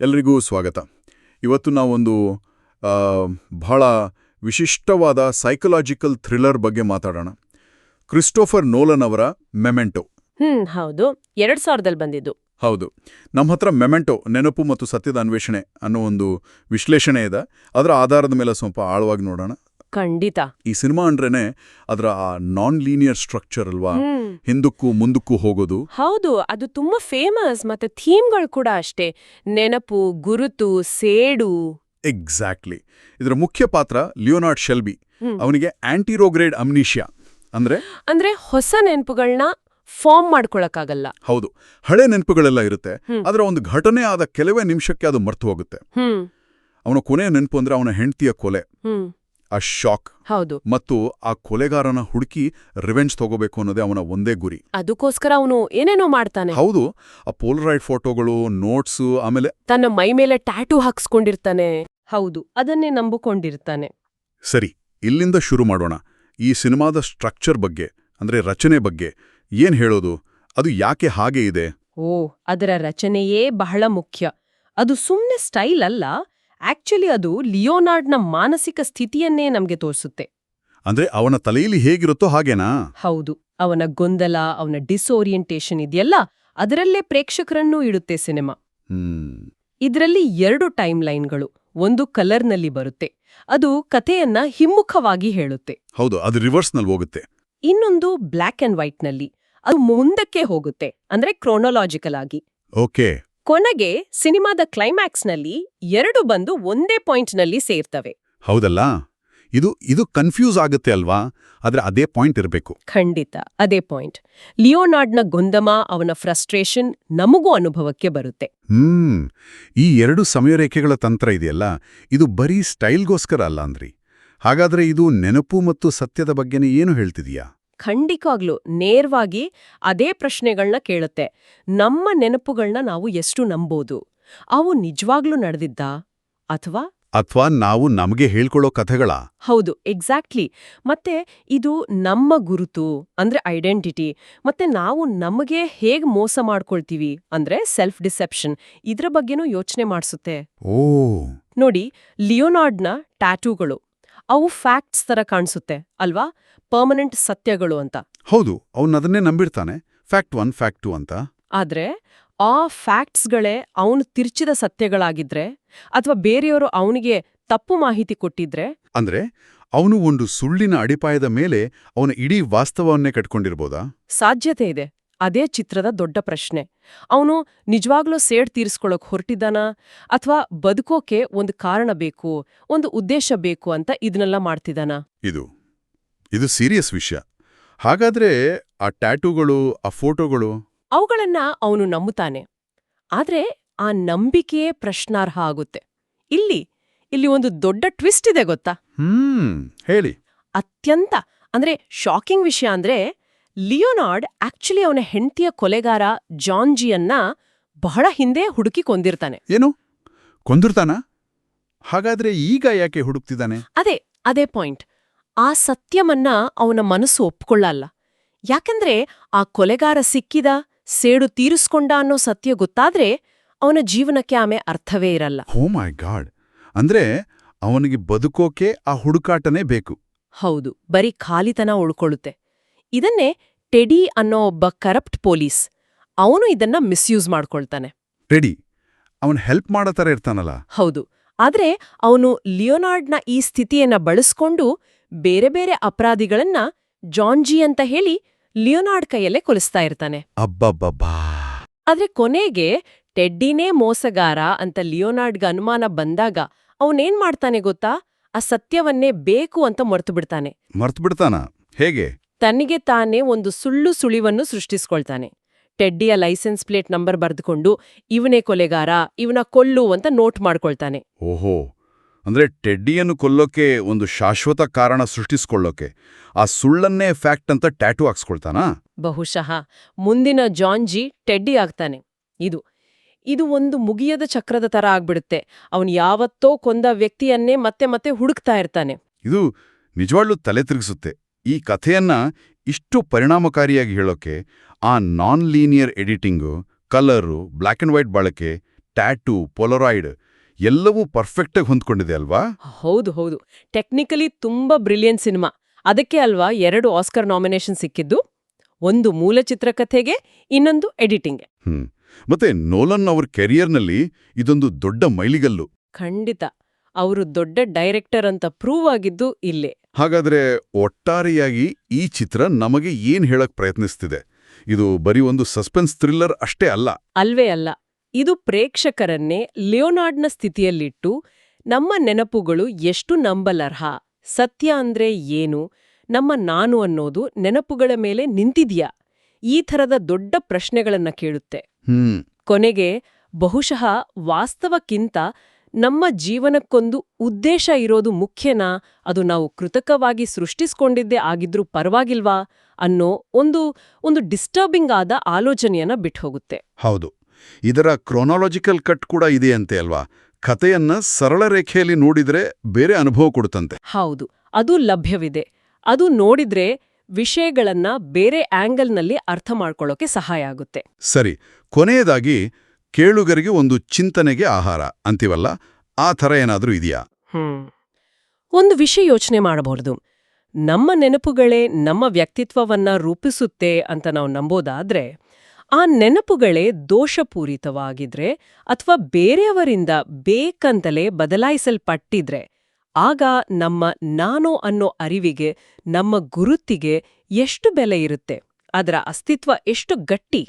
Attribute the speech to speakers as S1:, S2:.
S1: ಎಲ್ರಿಗೂ ಸ್ವಾಗತ. ಇವತ್ತು ನಾವೊಂದು ಬಹಳ ವಿಶಿಷ್ಟವಾದ ಸೈಕಲಾಜಿಕಲ್ ಥ್ರಿಲ್ಲರ್ ಬಗ್ಗೆ ಮಾತಾಡೋಣ. ಕ್ರಿಸ್ಟೋಫರ್ ನೋಲನ್ ಅವರ ಮೆಮೆಂಟೋ.
S2: ಹ್ಮ್ ಹೌದು. ಎರಡ್ ಸಾವಿರದಲ್ಲಿ ಬಂದಿದ್ದು.
S1: ಹೌದು. ನಮ್ಮ ಹತ್ರ ಮೆಮೆಂಟೊ ನೆನಪು ಮತ್ತು ಸತ್ಯದ ಅನ್ವೇಷಣೆ ಅನ್ನೋ ಒಂದು ವಿಶ್ಲೇಷಣೆ ಇದೆ. ಅದರ ಆಧಾರದ ಮೇಲೆ ಸ್ವಲ್ಪ ಆಳವಾಗಿ ನೋಡೋಣ.
S2: ಖಂಡಿತ.
S1: ಈ ಸಿನಿಮಾ ಅಂದ್ರೇನೆ ಅದರ ನಾನ್ ಲೀನಿಯರ್ ಸ್ಟ್ರಕ್ಚರ್ ಅಲ್ವಾ? ಹಿಂದಕ್ಕೂ ಮುಂದಕ್ಕೂ ಹೋಗೋದು.
S2: ಹೌದು ಅದು ತುಂಬಾ ಫೇಮಸ್ ಮತ್ತೆ ಥೀಮ್ಗಳು ಕೂಡ ಅಷ್ಟೇ. ನೆನಪು ಗುರುತು ಸೇಡು.
S1: ಎಕ್ಸಾಕ್ಟ್ಲಿ ಇದರ ಮುಖ್ಯ ಪಾತ್ರ ಲಿಯೋನಾರ್ಡ್ ಶೆಲ್ಬಿ. ಅವನಿಗೆ ಆಂಟಿರೋಗ್ರೇಡ್ ಅಮ್ನಿಷಿಯಾ ಅಂದ್ರೆ?
S2: ಅಂದ್ರೆ ಹೊಸ ನೆನಪುಗಳನ್ನ ಫಾರ್ಮ್ ಮಾಡ್ಕೊಳಕ್ಕಾಗಲ್ಲ.
S1: ಹೌದು. ಹಳೆ ನೆನಪುಗಳೆಲ್ಲ ಇರುತ್ತೆ.
S2: ಆದ್ರೆ
S1: ಅದರ ಒಂದು ಘಟನೆ ಆದ ಕೆಲವೇ ನಿಮಿಷಕ್ಕೆ ಅದು ಮರ್ತು ಹೋಗುತ್ತೆ. ಅವನ ಕೊನೆಯ ನೆನಪು ಅಂದ್ರೆ ಅವನ ಹೆಂಡತಿಯ ಕೊಲೆ. ಆ ಶಾಕ್
S2: ಹೌದು.
S1: ಮತ್ತು ಆ ಕೊಲೆಗಾರನ ಹುಡುಕಿ ರಿವೆಂಜ್ ತಗೋಬೇಕು ಅನ್ನೋದೇ ಅವನ ಒಂದೇ ಗುರಿ.
S2: ಅದಕ್ಕೋಸ್ಕರ ಅವನು ಏನೇನೋ ಮಾಡ್ತಾನೆ.
S1: ಹೌದು ಆ ಪೋಲರೈಡ್ ಫೋಟೋಗಳು ನೋಟ್ಸ್ ಆಮೇಲೆ
S2: ತನ್ನ ಮೈ ಮೇಲೆ ಟ್ಯಾಟೂ ಹಾಕ್ಸ್ಕೊಂಡಿರ್ತಾನೆ. ಹೌದು ಅದನ್ನೇ ನಂಬಿಕೊಂಡಿರ್ತಾನೆ.
S1: ಸರಿ ಇಲ್ಲಿಂದ ಶುರು ಮಾಡೋಣ. ಈ ಸಿನಿಮಾದ ಸ್ಟ್ರಕ್ಚರ್ ಬಗ್ಗೆ ಅಂದ್ರೆ ರಚನೆ ಬಗ್ಗೆ ಏನ್ ಹೇಳೋದು? ಅದು ಯಾಕೆ ಹಾಗೆ ಇದೆ?
S2: ಓ ಅದರ ರಚನೆಯೇ ಬಹಳ ಮುಖ್ಯ. ಅದು ಸುಮ್ಮನೆ ಸ್ಟೈಲ್ ಅಲ್ಲ ಆಕ್ಚುಲಿ ಅದು ಲಿಯೋನಾರ್ಡ್ನ ಮಾನಸಿಕ ಸ್ಥಿತಿಯನ್ನೇ ನಮ್ಗೆ ತೋರಿಸುತ್ತೆ.
S1: ಅಂದ್ರೆ ಅವನ ತಲೆಯಲ್ಲಿ ಹೇಗಿರುತ್ತೋ ಹಾಗೇನಾ?
S2: ಹೌದು ಅವನ ಗೊಂದಲ ಅವನ ಡಿಸೋರಿಯೆಂಟೇಷನ್ ಇದೆಯಲ್ಲ ಅದರಲ್ಲೇ ಪ್ರೇಕ್ಷಕರನ್ನೂ ಇಡುತ್ತೆ ಸಿನಿಮಾ. ಇದರಲ್ಲಿ ಎರಡು ಟೈಮ್ ಲೈನ್ಗಳು ಒಂದು ಕಲರ್ನಲ್ಲಿ ಬರುತ್ತೆ ಅದು ಕಥೆಯನ್ನ ಹಿಮ್ಮುಖವಾಗಿ ಹೇಳುತ್ತೆ.
S1: ಹೌದು ಅದು ರಿವರ್ಸ್ನಲ್ಲಿ ಹೋಗುತ್ತೆ.
S2: ಇನ್ನೊಂದು ಬ್ಲ್ಯಾಕ್ ಅಂಡ್ ವೈಟ್ನಲ್ಲಿ ಅದು ಮುಂದಕ್ಕೆ ಹೋಗುತ್ತೆ ಅಂದ್ರೆ ಕ್ರೋನೊಲಾಜಿಕಲ್ ಆಗಿ.
S1: ಓಕೆ.
S2: ಕೊನೆಗೆ ಸಿನಿಮಾದ ಕ್ಲೈಮ್ಯಾಕ್ಸ್ನಲ್ಲಿ ಎರಡು ಬಂದು ಒಂದೇ ಪಾಯಿಂಟ್ನಲ್ಲಿ ಸೇರ್ತವೆ.
S1: ಹೌದಲ್ಲ? ಇದು ಇದು ಕನ್ಫ್ಯೂಸ್ ಆಗುತ್ತೆ ಅಲ್ವಾ? ಆದ್ರೆ ಅದೇ ಪಾಯಿಂಟ್ ಇರಬೇಕು.
S2: ಖಂಡಿತ ಅದೇ ಪಾಯಿಂಟ್. ಲಿಯೋನಾರ್ಡ್ನ ಗೊಂದಮ ಅವನ ಫ್ರಸ್ಟ್ರೇಷನ್ ನಮಗೂ ಅನುಭವಕ್ಕೆ ಬರುತ್ತೆ.
S1: ಹ್ಮ್. ಈ ಎರಡು ಸಮಯರೇಖೆಗಳ ತಂತ್ರ ಇದೆಯಲ್ಲ? ಇದು ಬರೀ ಸ್ಟೈಲ್ಗೋಸ್ಕರ ಅಲ್ಲ ಅಂದ್ರಿ. ಹಾಗಾದ್ರೆ ಇದು ನೆನಪು ಮತ್ತು ಸತ್ಯದ ಬಗ್ಗೆನೇ ಏನು ಹೇಳ್ತಿದೀಯಾ?
S2: ಖಂಡಿತವಾಗ್ಲೂ ನೇರವಾಗಿ ಅದೇ ಪ್ರಶ್ನೆಗಳನ್ನ ಕೇಳುತ್ತೆ. ನಮ್ಮ ನೆನಪುಗಳನ್ನ ನಾವು ಎಷ್ಟು ನಂಬೋದು? ಅವು ನಿಜವಾಗ್ಲೂ ನಡೆದಿದ್ದ? ಅಥವಾ?
S1: ಅಥವಾ ನಾವು ನಮಗೆ ಹೇಳ್ಕೊಳ್ಳೋ ಕಥೆಗಳ?
S2: ಹೌದು ಎಕ್ಸಾಕ್ಟ್ಲಿ. ಮತ್ತೆ ಇದು ನಮ್ಮ ಗುರುತು ಅಂದ್ರೆ ಐಡೆಂಟಿಟಿ ಮತ್ತೆ ನಾವು ನಮಗೆ ಹೇಗ್ ಮೋಸ ಮಾಡ್ಕೊಳ್ತೀವಿ ಅಂದ್ರೆ ಸೆಲ್ಫ್ ಡಿಸೆಪ್ಷನ್ ಇದ್ರ ಬಗ್ಗೆನೂ ಯೋಚನೆ ಮಾಡಿಸುತ್ತೆ.
S1: ಓ.
S2: ನೋಡಿ ಲಿಯೋನಾರ್ಡ್ನ ಟ್ಯಾಟೂಗಳು. ಅವು ಫ್ಯಾಕ್ಟ್ಸ್ ತರ ಕಾಣಿಸುತ್ತೆ ಅಲ್ವಾ? ಪರ್ಮನೆಂಟ್ ಸತ್ಯಗಳು ಅಂತ.
S1: ಹೌದು ಅವನದನ್ನೇ ನಂಬಿರ್ತಾನೆ. ಫ್ಯಾಕ್ಟ್ ಒನ್ ಫ್ಯಾಕ್ಟ್ ಟು ಅಂತ.
S2: ಆದ್ರೆ ಆ ಫ್ಯಾಕ್ಟ್ಸ್ಗಳೇ ಅವನು ತಿರ್ಚಿದ ಸತ್ಯಗಳಾಗಿದ್ರೆ ಅಥವಾ ಬೇರೆಯವರು ಅವನಿಗೆ ತಪ್ಪು ಮಾಹಿತಿ ಕೊಟ್ಟಿದ್ರೆ?
S1: ಅಂದ್ರೆ ಅವನು ಒಂದು ಸುಳ್ಳಿನ ಅಡಿಪಾಯದ ಮೇಲೆ ಅವನ ಇಡೀ ವಾಸ್ತವವನ್ನೇ ಕಟ್ಕೊಂಡಿರ್ಬೋದಾ?
S2: ಸಾಧ್ಯತೆ ಇದೆ. ಅದೇ ಚಿತ್ರದ ದೊಡ್ಡ ಪ್ರಶ್ನೆ. ಅವನು ನಿಜವಾಗ್ಲೂ ಸೇಡ್ ತೀರಿಸ್ಕೊಳಕ್ ಹೊರಟಿದ್ದಾನ? ಅಥವಾ ಬದುಕೋಕೆ ಒಂದು ಕಾರಣ ಬೇಕು ಒಂದು ಉದ್ದೇಶ ಬೇಕು ಅಂತ ಇದನ್ನೆಲ್ಲ ಮಾಡ್ತಿದ್ದಾನ?
S1: ಇದು ಇದು ಸೀರಿಯಸ್ ವಿಷಯ. ಹಾಗಾದ್ರೆ ಆ ಟ್ಯಾಟೂಗಳು ಆ ಫೋಟೋಗಳು?
S2: ಅವುಗಳನ್ನ ಅವನು ನಂಬುತ್ತಾನೆ. ಆದ್ರೆ ಆ ನಂಬಿಕೆಯೇ ಪ್ರಶ್ನಾರ್ಹ ಆಗುತ್ತೆ. ಇಲ್ಲಿ ಇಲ್ಲಿ ಒಂದು ದೊಡ್ಡ ಟ್ವಿಸ್ಟ್ ಇದೆ ಗೊತ್ತಾ?
S1: ಹ್ಮ್ ಹೇಳಿ.
S2: ಅತ್ಯಂತ ಅಂದ್ರೆ ಶಾಕಿಂಗ್ ವಿಷಯ ಅಂದ್ರೆ ಲಿಯೋನಾರ್ಡ್ ಆಕ್ಚುಲಿ ಅವನ ಹೆಂಡತಿಯ ಕೊಲೆಗಾರ ಜಾನ್ಜಿಯನ್ನ ಬಹಳ ಹಿಂದೆ ಹುಡುಕಿ ಕೊಂದಿರ್ತಾನೆ.
S1: ಏನು? ಕೊಂದಿರ್ತಾನ? ಹಾಗಾದ್ರೆ ಈಗ ಯಾಕೆ ಹುಡುಕ್ತಿದ್ದಾನೆ?
S2: ಅದೇ ಅದೇ ಪಾಯಿಂಟ್. ಆ ಸತ್ಯವನ್ನ ಅವನ ಮನಸ್ಸು ಒಪ್ಕೊಳ್ಳಲ್ಲ. ಯಾಕಂದ್ರೆ ಆ ಕೊಲೆಗಾರ ಸಿಕ್ಕಿದ ಸೇಡು ತೀರಿಸ್ಕೊಂಡ ಅನ್ನೋ ಸತ್ಯ ಗೊತ್ತಾದ್ರೆ ಅವನ ಜೀವನಕ್ಕೆ ಆಮೆ ಅರ್ಥವೇ ಇರಲ್ಲ.
S1: ಹೋ ಮೈ ಗಾಡ್. ಅಂದ್ರೆ ಅವನಿಗೆ ಬದುಕೋಕೆ ಆ ಹುಡುಕಾಟನೇ ಬೇಕು.
S2: ಹೌದು ಬರೀ ಖಾಲಿತನ ಉಳ್ಕೊಳ್ಳುತ್ತೆ. ಇದನ್ನೇ ಟೆಡಿ ಅನ್ನೋ ಒಬ್ಬ ಕರಪ್ಟ್ ಪೊಲೀಸ್. ಅವನು ಇದನ್ನ ಮಿಸ್ಯೂಸ್ ಮಾಡ್ಕೊಳ್ತಾನೆ.
S1: ಟೆಡಿ ಅವನು ಹೆಲ್ಪ್ ಮಾಡೋ ಥರ ಇರ್ತಾನಲ್ಲ?
S2: ಹೌದು. ಆದ್ರೆ ಅವನು ಲಿಯೋನಾರ್ಡ್ನ ಈ ಸ್ಥಿತಿಯನ್ನ ಬಳಸ್ಕೊಂಡು ಬೇರೆ ಬೇರೆ ಅಪರಾಧಿಗಳನ್ನ ಜಾನ್ಜಿ ಅಂತ ಹೇಳಿ ಲಿಯೋನಾರ್ಡ್ ಕೈಯಲ್ಲೇ ಕೊಲಿಸ್ತಾ ಇರ್ತಾನೆ.
S1: ಅಬ್ಬಬ್ಬಬ್ಬಾ.
S2: ಆದ್ರೆ ಕೊನೆಗೆ ಟೆಡ್ಡಿನೇ ಮೋಸಗಾರ ಅಂತ ಲಿಯೋನಾರ್ಡ್ಗೆ ಅನುಮಾನ ಬಂದಾಗ ಅವನೇನ್ ಮಾಡ್ತಾನೆ ಗೊತ್ತಾ? ಆ ಸತ್ಯವನ್ನೇ ಬೇಕು ಅಂತ ಮರ್ತು ಬಿಡ್ತಾನೆ.
S1: ಮರ್ತು ಬಿಡ್ತಾನ? ಹೇಗೆ?
S2: ತನ್ನಿಗೆ ತಾನೇ ಒಂದು ಸುಳ್ಳು ಸುಳಿವನ್ನು ಸೃಷ್ಟಿಸ್ಕೊಳ್ತಾನೆ. ಟೆಡ್ಡಿಯ ಲೈಸೆನ್ಸ್ ಪ್ಲೇಟ್ ನಂಬರ್ ಬರೆದುಕೊಂಡು ಇವನೇ ಕೊಲೆಗಾರ ಇವನ ಕೊಲ್ಲು ಅಂತ ನೋಟ್ ಮಾಡ್ಕೊಳ್ತಾನೆ.
S1: ಓಹೋ ಅಂದ್ರೆ ಟೆಡ್ಡಿಯನ್ನು ಕೊಲ್ಲೋಕೆ ಒಂದು ಶಾಶ್ವತ ಕಾರಣ ಸೃಷ್ಟಿಸ್ಕೊಳ್ಳೋಕೆ ಆ ಸುಳ್ಳನ್ನೇ ಫ್ಯಾಕ್ಟ್ ಅಂತ ಟ್ಯಾಟೂ ಹಾಕ್ಸ್ಕೊಳ್ತಾನಾ?
S2: ಬಹುಶಃ. ಮುಂದಿನ ಜಾನ್ಜಿ ಟೆಡ್ಡಿ ಆಗ್ತಾನೆ. ಇದು ಇದು ಒಂದು ಮುಗಿಯದ ಚಕ್ರದ ತರ ಆಗ್ಬಿಡುತ್ತೆ. ಅವನು ಯಾವತ್ತೋ ಕೊಂದ ವ್ಯಕ್ತಿಯನ್ನೇ ಮತ್ತೆ ಮತ್ತೆ ಹುಡುಕ್ತಾ ಇರ್ತಾನೆ.
S1: ಇದು ನಿಜವಾಗ್ಲೂ ತಲೆ ತಿರುಗಿಸುತ್ತೆ. ಈ ಕಥೆಯನ್ನ ಇಷ್ಟು ಪರಿಣಾಮಕಾರಿಯಾಗಿ ಹೇಳೋಕೆ ಆ non linear editing colour black and white ಬಳಕೆ ಟ್ಯಾಟೂ ಪೊಲೊರಾಯ್ಡ್ ಎಲ್ಲವೂ ಪರ್ಫೆಕ್ಟಾಗಿ ಹೊಂದ್ಕೊಂಡಿದೆ ಅಲ್ವಾ?
S2: ಹೌದು ಹೌದು. ಟೆಕ್ನಿಕಲಿ ತುಂಬಾ ಬ್ರಿಲಿಯಂಟ್ ಸಿನಿಮಾ ಅದಕ್ಕೆ ಅಲ್ವಾ ಎರಡು ಆಸ್ಕರ್ ನಾಮಿನೇಷನ್ ಸಿಕ್ಕಿದ್ದು. ಒಂದು ಮೂಲ ಚಿತ್ರಕಥೆಗೆ ಇನ್ನೊಂದು ಎಡಿಟಿಂಗ್ಗೆ
S1: ಹ್ಮ್. ಮತ್ತೆ ನೋಲನ್ ಅವ್ರ ಕೆರಿಯರ್ನಲ್ಲಿ ಇದೊಂದು ದೊಡ್ಡ ಮೈಲಿಗಲ್ಲು.
S2: ಖಂಡಿತ. ಅವರು ದೊಡ್ಡ ಡೈರೆಕ್ಟರ್ ಅಂತ ಪ್ರೂವ್ ಆಗಿದ್ದು ಇಲ್ಲೇ.
S1: ಹಾಗಾದ್ರೆ ಒಟ್ಟಾರೆಯಾಗಿ ಈ ಚಿತ್ರ ನಮಗೆ ಏನ್ ಹೇಳಕ್ ಪ್ರಯತ್ನಿಸ್ತಿದೆ? ಇದು ಬರೀ ಒಂದು ಸಸ್ಪೆನ್ಸ್ ಥ್ರಿಲ್ಲರ್ ಅಷ್ಟೇ ಅಲ್ಲ.
S2: ಅಲ್ವೇ ಅಲ್ಲ. ಇದು ಪ್ರೇಕ್ಷಕರನ್ನೇ ಲಿಯೋನಾರ್ಡ್ನ ಸ್ಥಿತಿಯಲ್ಲಿಟ್ಟು ನಮ್ಮ ನೆನಪುಗಳು ಎಷ್ಟು ನಂಬಲರ್ಹ ಸತ್ಯ ಅಂದ್ರೆ ಏನು ನಮ್ಮ ನಾನು ಅನ್ನೋದು ನೆನಪುಗಳ ಮೇಲೆ ನಿಂತಿದ್ಯಾ? ಈ ಥರದ ದೊಡ್ಡ ಪ್ರಶ್ನೆಗಳನ್ನ ಕೇಳುತ್ತೆ.
S1: ಹ್ಮ್.
S2: ಕೊನೆಗೆ ಬಹುಶಃ ವಾಸ್ತವಕ್ಕಿಂತ ನಮ್ಮ ಜೀವನಕ್ಕೊಂದು ಉದ್ದೇಶ ಇರೋದು ಮುಖ್ಯನಾ? ಅದು ನಾವು ಕೃತಕವಾಗಿ ಸೃಷ್ಟಿಸ್ಕೊಂಡಿದ್ದೇ ಆಗಿದ್ರೂ ಪರವಾಗಿಲ್ವಾ? ಅನ್ನೋ ಒಂದು ಒಂದು ಡಿಸ್ಟರ್ಬಿಂಗ್ ಆದ ಆಲೋಚನೆಯನ್ನ ಬಿಟ್ಹೋಗುತ್ತೆ.
S1: ಹೌದು. ಇದರ ಕ್ರೊನಾಲಜಿಕಲ್ ಕಟ್ ಕೂಡ ಇದೆಯಂತೆ ಅಲ್ವಾ? ಕಥೆಯನ್ನ ಸರಳ ರೇಖೆಯಲ್ಲಿ ನೋಡಿದ್ರೆ ಬೇರೆ ಅನುಭವ ಕೊಡುತ್ತಂತೆ.
S2: ಹೌದು. ಅದು ಲಭ್ಯವಿದೆ. ಅದು ನೋಡಿದ್ರೆ ವಿಷಯಗಳನ್ನ ಬೇರೆ ಆಂಗಲ್ನಲ್ಲಿ ಅರ್ಥ ಮಾಡ್ಕೊಳ್ಳೋಕೆ ಸಹಾಯ ಆಗುತ್ತೆ.
S1: ಸರಿ. ಕೊನೆಯದಾಗಿ ಕೇಳುಗರಿಗೆ ಒಂದು ಚಿಂತನೆಗೆ ಆಹಾರ. ಅಂತೀವಲ್ಲ, ಆ ಥರ ಏನಾದರೂ ಇದೆಯಾ?
S2: ಒಂದು ವಿಷಯ ಯೋಚನೆ ಮಾಡಬಹುದು. ನಮ್ಮ ನೆನಪುಗಳೇ ನಮ್ಮ ವ್ಯಕ್ತಿತ್ವವನ್ನ ರೂಪಿಸುತ್ತೆ ಅಂತ ನಾವು ನಂಬೋದಾದ್ರೆ, ಆ ನೆನಪುಗಳೇ ದೋಷಪೂರಿತವಾಗಿದ್ರೆ ಅಥವಾ ಬೇರೆಯವರಿಂದ ಬೇಕಂತಲೇ ಬದಲಾಯಿಸಲ್ಪಟ್ಟಿದ್ರೆ, ಆಗ ನಮ್ಮ ನಾನು ಅನ್ನೋ ಅರಿವಿಗೆ, ನಮ್ಮ ಗುರುತಿಗೆ ಎಷ್ಟು ಬೆಲೆ ಇರುತ್ತೆ? ಅದರ ಅಸ್ತಿತ್ವ ಎಷ್ಟು ಗಟ್ಟಿ?